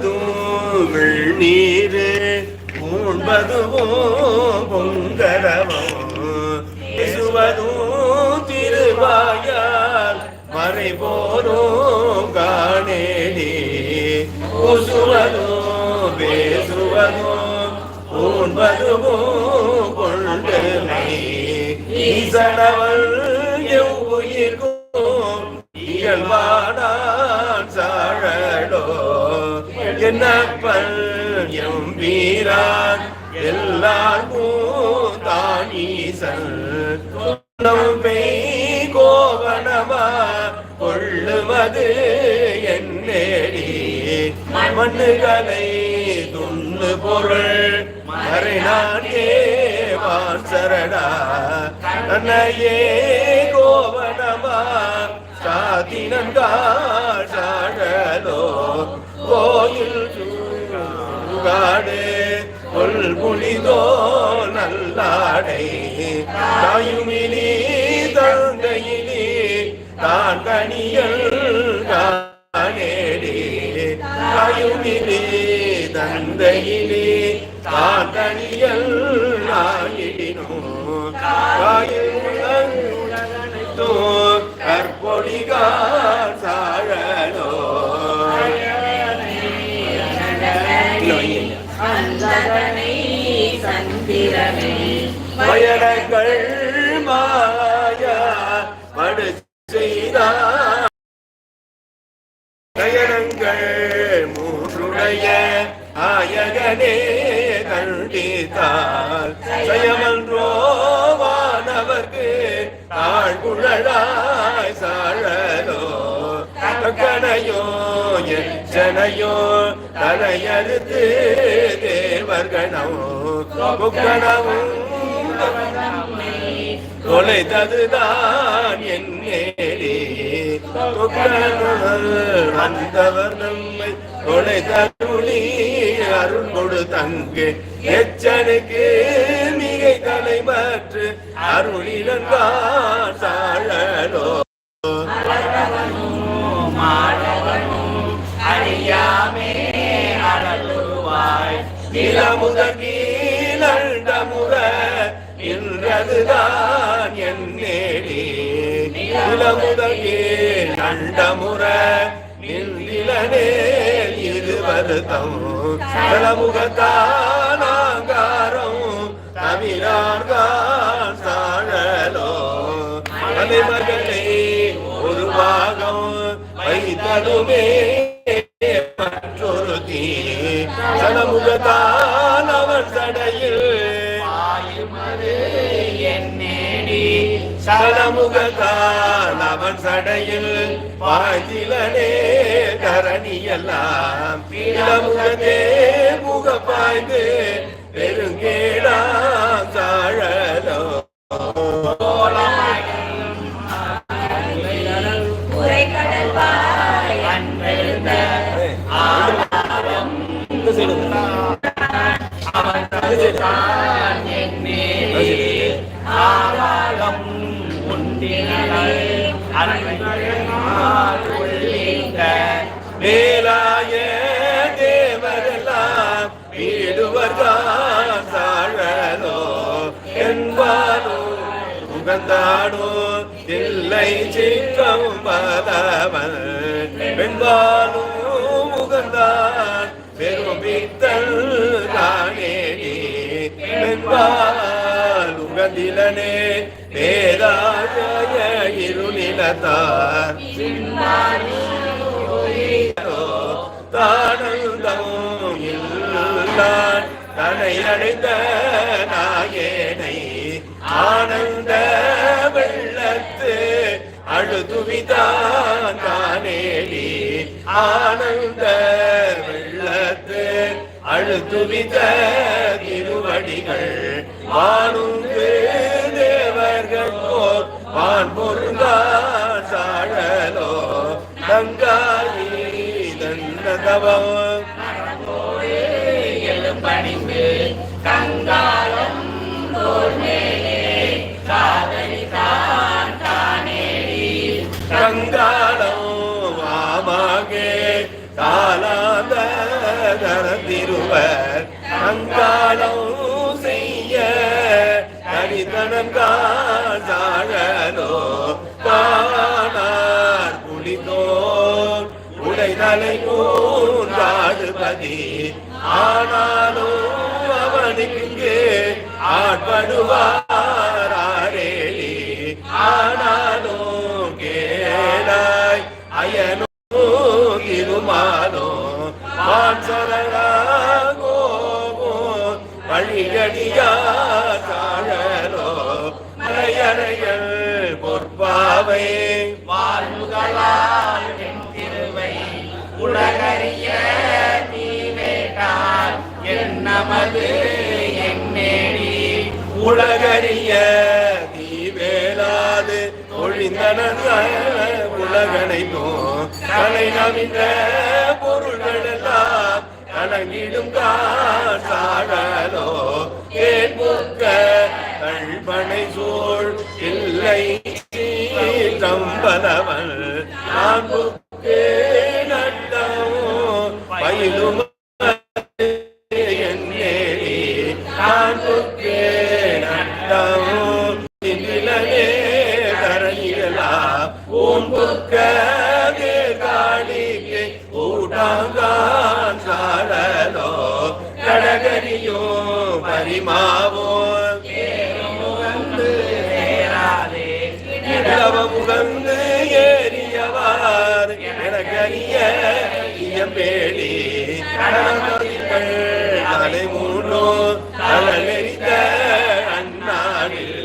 பூசுவதும் வெண்ணீர் பூண்பதுவோ பொங்கரவோ பேசுவதும் திருவாயால் மறை போரும் பூசுவதும் பேசுவதும் பூண்பதுவோ கொண்டு ஈசனவள் எவ்வுயிர்க்கும் இயல்பானான் என்னப்பல் எம் வீரான் எல்லாருக்கும் தான் பெய் கோவனமா கொள்ளுவது என்னேடி மண்ணுகளை துண்ணு பொருள் மறைநாட்டே வாசரடா தன்னையே கோவனமா சாதினங்காடலோ கோயில் சூகாடு கொல் புனிதோ நல்லாடை. தாயுமினி தந்தையினி தான் கனியல் காணேடி தாயுமிலி தந்தையிலே தான் கனியல் நாயினோ காயில் பயணங்கள் மூன்றுடைய ஆயகனே கண்டித்தால் செயமன்றோ வானவர்க்கு தாழ்குழலாய் சாழலோ. கணையோ எச்சனையோ தலையறுத்து தேவர்களோ முக்கணவும் தொலைத்ததுதான் என் நேரே வந்தவர் நம்மை தொலைத்தருளி அருள் கொடு தங்கு. எச்சனுக்கு மிகை தலைமற்று அருளிலங்கான் சாழலோ அறியாமே அழலுவாய் நிலமுதகீழண்டமுற நின்றதுதான் என் நேடி நிலமுதகீழ் அண்டமுற நின்றிலனே இருவருத்தம் சலமுகத்தானாங்காரம் தவிரார்கான் சாழலோ. மலைமகளே ஒரு பாகம் வைத்ததுமே மற்றொரு தீ சனமுகத்தான் அவன் சடையில். என்னேடி? சனமுகத்தான் அவன் சடையில் பாய்திலனே கரணியெல்லாம் இளமுகத்தே முக பாய்ந்து பெருங்கேடாம் உரை கடல்வாய் உகந்தானோ இல்லை சிக்கம் பதவன். வெண்பாலும் உகந்தான் பெருமித்தல் தானே காணேடி வெண்பால் உகந்திலனே வேதாய இருநிலத்தார் தானந்தமும் இல்லான் தனை அடைந்த நாயேனை. ஆனந்த வெள்ளத்து அழுதுவிதான் தானேடி ஆனந்த வெள்ளத்து அழுதுவித திருவடிகள். வானுங்கு தேவர்கள் போர் வான் பொருந்தான் சாழலோ தங்காயி தன்னதவம். தனித்தனம் காழலோ பானார் புலிதோர் உடைதலை மூன்றாடுபதி ஆனாலும் அவனுக்கு ஆட்படுவார். மலையறைகள் பொற்பாவை வாழ்வுகளால் திருவை உலகறிய தீவேட்டால் என் நமது என்னேடி உலகறிய தீவேலாது ஒழிந்தன உலகனைக்கும் கலை நவின்ற பொருள்கள் எல்லாம் கலங்கிடும் காசாடலோ ஏன் புக்க கல்பனை சூழ் இல்லை தம்பனவன். நான் கடமைகள் தலை மூன்றோ தலனெறித்த அந்நாடில்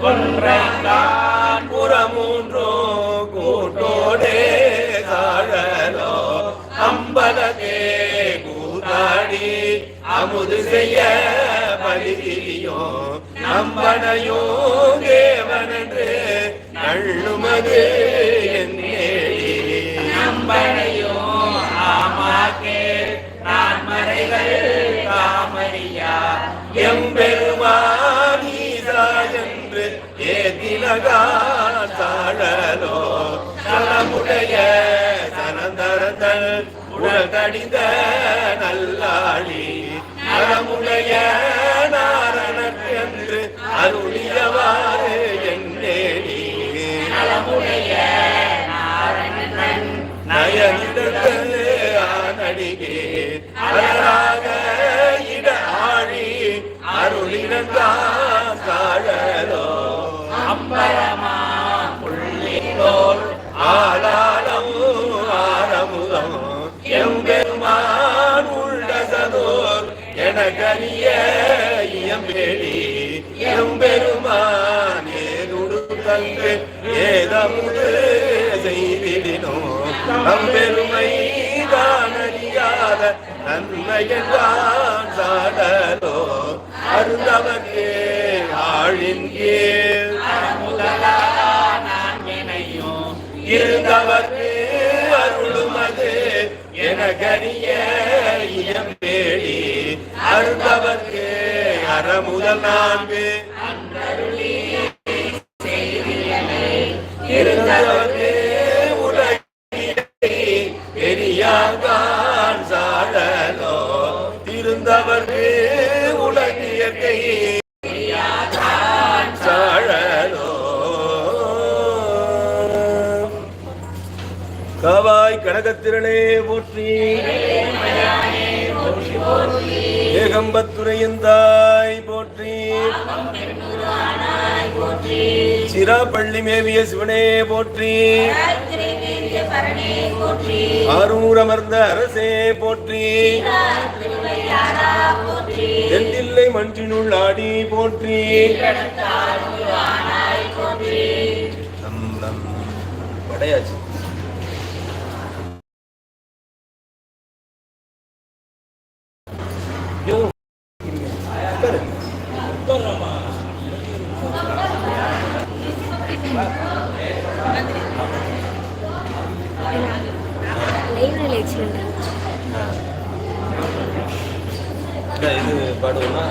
கொன்றைதான் புறமூன்றோ கூட்டோடே காழலோ அம்பலகே கூத்தாடி அமுது செய்ய பலிதிரியோ நம்பனையோ தேவனன்று நள்ளுமது என்னேடி. நம்பனையோ ஆமாக்கே நான் மறைகள் காமரியா. எம்பெருமானீசா என்று ஏதிலகான் தாழலோ சலமுடைய சனந்தரத்தல் உடற்கடிந்த நல்லாளி நலமுடைய நாரணற்கென்று அருளியவாறு என்னேடி நலமுடைய நாரணன் நயனிடத்தே ஆனடிகே அலராக இட ஆழி அருளினந்தான் காழலோ புள்ளிலோல் ஆரமுதம் எம்பெருமான் உள்ளதோர் எனக்கரிய இயம்பேடி. எம்பெருமான் ஏதுடு தங்கு செய்திடினோ அம்பெருமை தானறியாத நன்மையெல்லாம் சாடலோ. அருந்தவர்க்கே ஆழின் கீழ். முதலா இருந்தவர்க்கு அருளுமது எனக்கரிய இயம்பேடி அருந்தவர்க்கு அறமுதல் நான்கு. இருந்தவர் காவாய் போற்றி. போற்றி ஏகம்பத்துரையந்தாய் போற்றி. சிராப்பள்ளி மேவிய சிவனே போற்றி. ஆரூர் அமர்ந்த அரசே போற்றி. தென்தில்லை மஞ்சினுள் ஆடி போற்றி. படையாச்சு. ఎక్సలెంట్ ఇది పడునా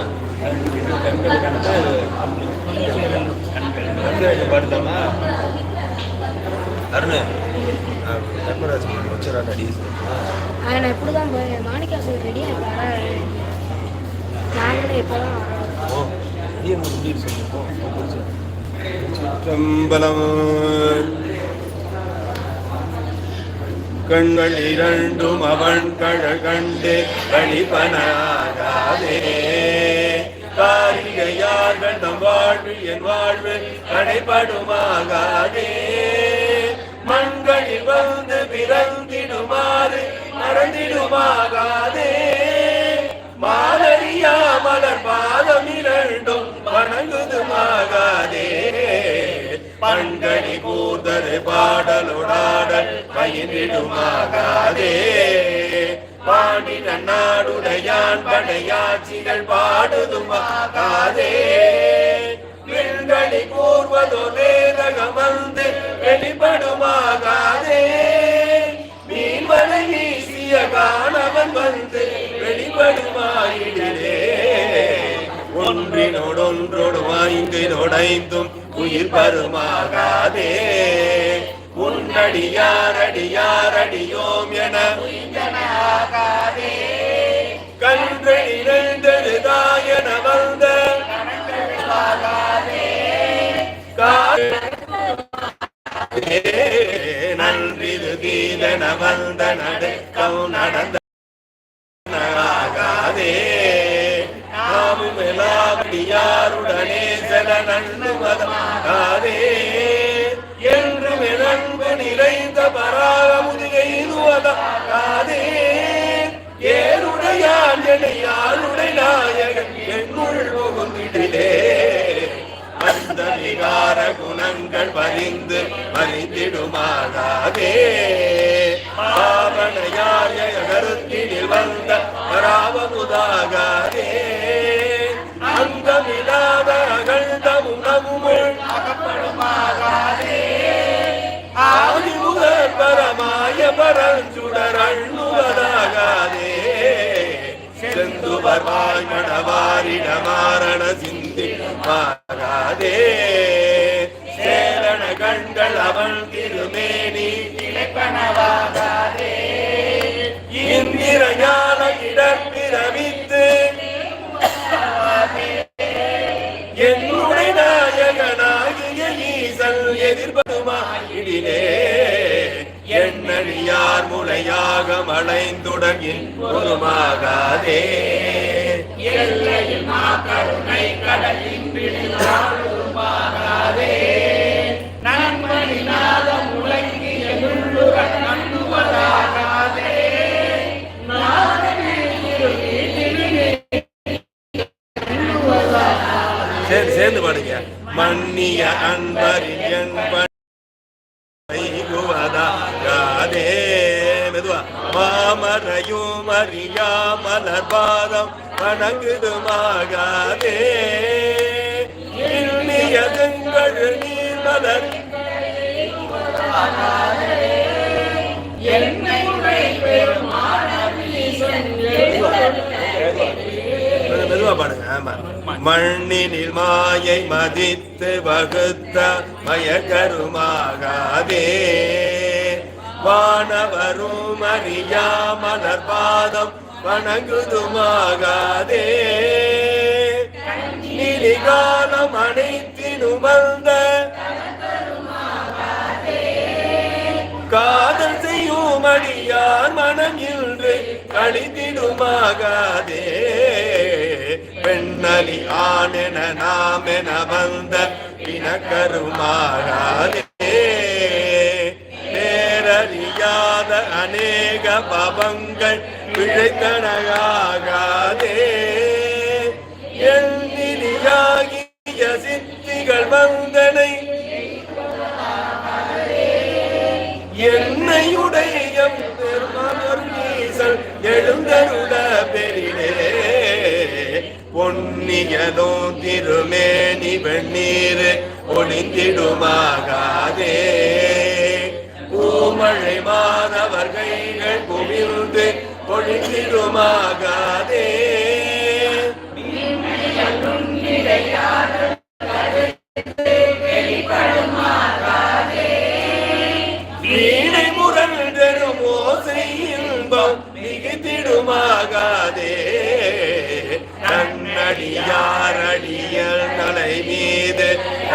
కంపెనీ அருணு. కంపెనీ పడుతున్నా అరుణ్ தர்மராஜ் வச்சாரா ரெடி நான் எப்படி தான் போய் மாணிக்கா சார் ரெடி நாங்களே இப்போ தான் ஓ ரெடி முடிஞ்சு கண்கள் இரண்டும் அவன் கழகண்டு கணிப்பனாகாதே. கழிப்பனாகாதே காரிகையார் வாழ்வு என் வாழ்வு கடைப்படுமாகாதே மண்களில் வந்து பிறந்திடுமாறு மறந்திடுமாகாதே. மாலரியா மலர் பாதம் இரண்டும் வணங்குதுமாகாதே. பண்கணி கூர்தரு பாடலுடாடல் பயிரிடுமாகாதே பாடின நாடுடையான் படையாட்சிகள் பாடுதுமாகாதே. விண்களி கூர்வதோ வேதகம் வந்து வெளிப்படுமாகாதே. மீன்வலை வீசிய காணவன் வந்து வெளிப்படுமாயிடே ஒன்றினோடொன்றோடு வாய்ந்தினோடைந்தும் உயிர் பருமாகாதே உன்னடியாரடியாரடியோம் என கன்று இணைந்தெழுதாயன வந்த நன்றிது கீதன வந்த நடுக்கம் நடந்த குணங்கள் பறிந்து பறிந்திடுமாகாதே பாவனையாய கருத்தினில் வந்த பராவமுதாகாதே அந்தமில்லாத அகழ்ந்த உணவுமுள் அகப்படுமாகாதே ஆதி முதல் பரமாய பரஞ்சுடர் அண்ணுவதாகாதே. செந்துவர் வாய் மணவாரிட மாரண சிந்தி மாறாதே. கண்கள் அவன் திருமேனி இழைப்பனவாகாதே இந்திர ஞான இடப்பிரமித்து என்னுடைய நாயகனாகிய ஈசல் எதிர்பதுமாயிடிலே. எண்ணறியார் முளையாக மலைந்துடகில் பொருமாகாதே எல்லையில் மாக்கருணை கடலின் விழுந்தாடுமாகாதே மன்னிய அன்பரின் என்பன் மெதுவா. மாமரையும் அறியா மலர் பாதம் வணங்குதுமாகாதே. எண்ணியதுங்கள் நீர் மலர். என்னை உரை பெரும் மெதுவா பாடுங்க ஆமா மண்ணினில் மாயை மதித்து வகுத்த மயக்கருமாகாதே. வானவரும் அறியா மலர் பாதம் வணங்குதுமாகாதே. நிலிகாலம் அனைத்தினுமர்ந்த காதல் செய்யும் அடியார் மனம் இன்று கழிந்திடுமாகாதே. பெண்ணலி ஆனென நாமென வந்த பிணக்கருமாகாதே நேரறியாத அநேக பவங்கள் பிழைத்தனகாகாதே. எண்ணிலியாகிய சித்திகள் வந்தனை. என்னையுடைய பெருமருளீசல் எழுந்தருட பொன்னியதோ திருமேனி வெண்ணீர் ஒளிந்திடுமாகாதே. பூமழை மாதவர் கைகள் குவிந்து ஒளிந்திடுமாகாதே.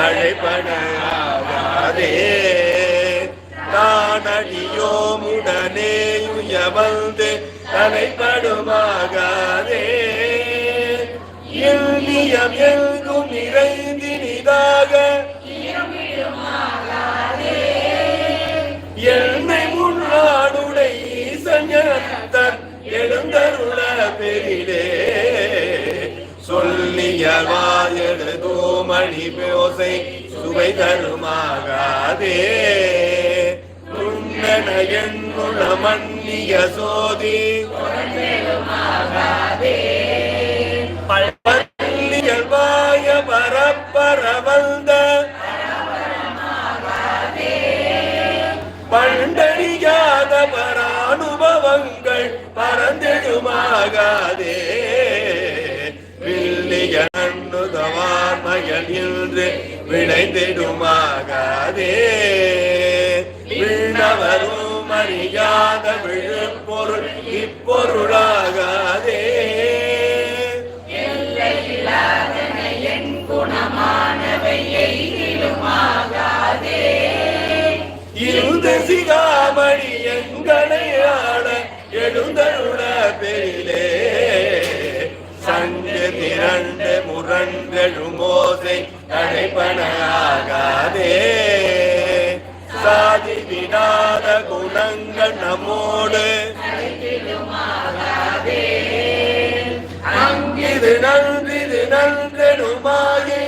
மீது அழைப்படாகாதே தானடியோமுடனே வந்து தலைப்படுமாகாதே இந்தியம் எங்கும் நிறைந்தினிதாக சொல்லிய வாயெழுதோ மணி பேசை சுவை தருமாகாதே மன்னிய சோதி பள்ளியல் வாய பரப்பர வந்த பண்டறியாத பரானுபவங்கள் பரந்தெழுமாகாதே. நண்ணுதவார் மயல் இன்று விளைந்திடுமாகாதே. விண்ணவரும் அறியாத விழுப்பொருள் இப்பொருளாகாதே. இருந்த சிகாமணி எங்களை ஆட எழுந்தருள பெரிலே. திரண்டு முரண்டெழுமோசை தடைப்படாகாதே சாதி விடாத குணங்கள் நம்மோடு அங்கிது நன்றிது நன்றெனுமாயை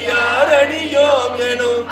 ஆசையலாமணியாரணியோம் எனும்